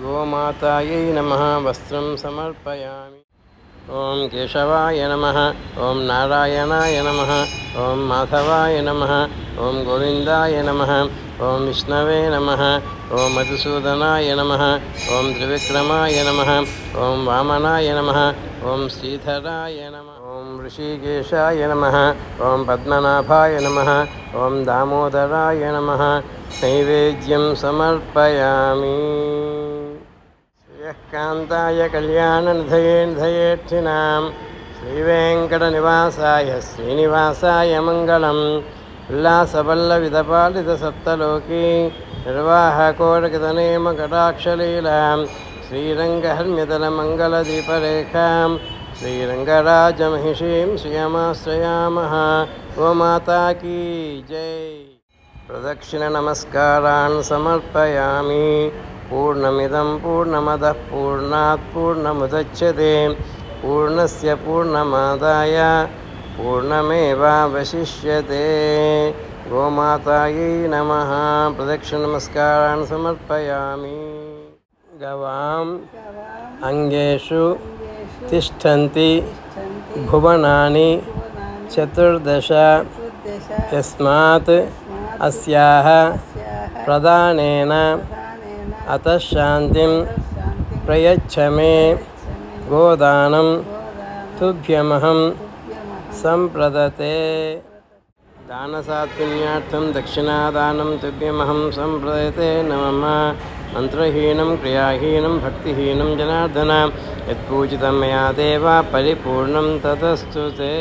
गोमातायै नमः वस्त्रं समर्पयामि ॐ केशवाय नमः ॐ नारायणाय नमः ॐ माधवाय नमः ॐ गोविन्दाय नमः ॐ विष्णवे नमः ॐ मधुसूदनाय नमः ॐ त्रिविक्रमाय नमः ॐ वामनाय नमः ॐ श्रीधराय नमः ॐ ऋषिकेशाय नमः ॐ पद्मनाभाय नमः ॐ दामोदराय नमः नैवेद्यं समर्पयामि కాంతాయ కళ్యాణనిధయేన్ధయేక్షిణాం శ్రీవేంకటనివాసాయ శ్రీనివాసాయ మంగళం. ఉల్లాసవల్లవిధపాలితసప్తలోకీ నిర్వాహకోరకటనేమకటాక్షలీలాం శ్రీరంగహర్మ్యతలమంగళదీపరేఖాం శ్రీరంగరాజమహిషీం శ్రియమాశ్రయామः ఓ మాతాకీ జై. ప్రదక్షిణ నమస్కారాన్ సమర్పయామి. पूर्णमिदं पूर्णमदः पूर्णात् पूर्णमुदच्छते पूर्णस्य पूर्णमादाय पूर्णमेवावशिष्यते गोमातायै नमः प्रदक्षिणनमस्कारान् समर्पयामि गवाम् अङ्गेषु तिष्ठन्ति भुवनानि चतुर्दश यस्मात् अस्याः प्रदानेन अतः शान्तिं प्रयच्छ मे गोदानं तुभ्यमहं सम्प्रदते दानसात्पुण्यार्थं दक्षिणादानं तुभ्यमहं सम्प्रदते न मम मन्त्रहीनं क्रियाहीनं भक्तिहीनं जनार्दन यत्पूजितं मया देव परिपूर्णं ततस्तु ते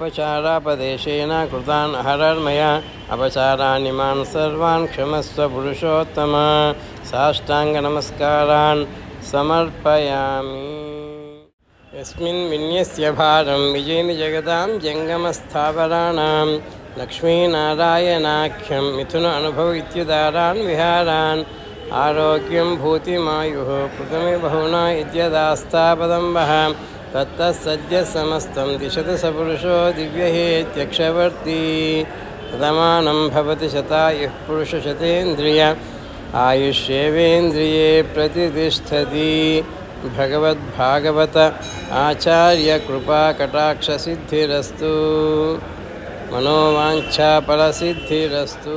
उपचारापदेशेन कृतान् अहरर्मया अपचाराणि मान् सर्वान् क्षमस्व पुरुषोत्तम साष्टाङ्गनमस्कारान् समर्पयामि यस्मिन् विन्यस्य भारं विजयनि जगदां जङ्गमस्थावराणां लक्ष्मीनारायणाख्यं मिथुन अनुभव इत्युदारान् विहारान् आरोग्यं भूतिमायुः प्रथमे बहुना इत्यदास्तापदं वः तत्तः सद्यः समस्तं दिशतु स पुरुषो दिव्यहेत्यक्षवर्ती प्रथमानं भवति शतायुः पुरुषशतेन्द्रिय आयुष्येवेन्द्रिये प्रतितिष्ठति भगवद्भागवत आचार्यकृपाकटाक्षसिद्धिरस्तु मनोवाञ्छाफलसिद्धिरस्तु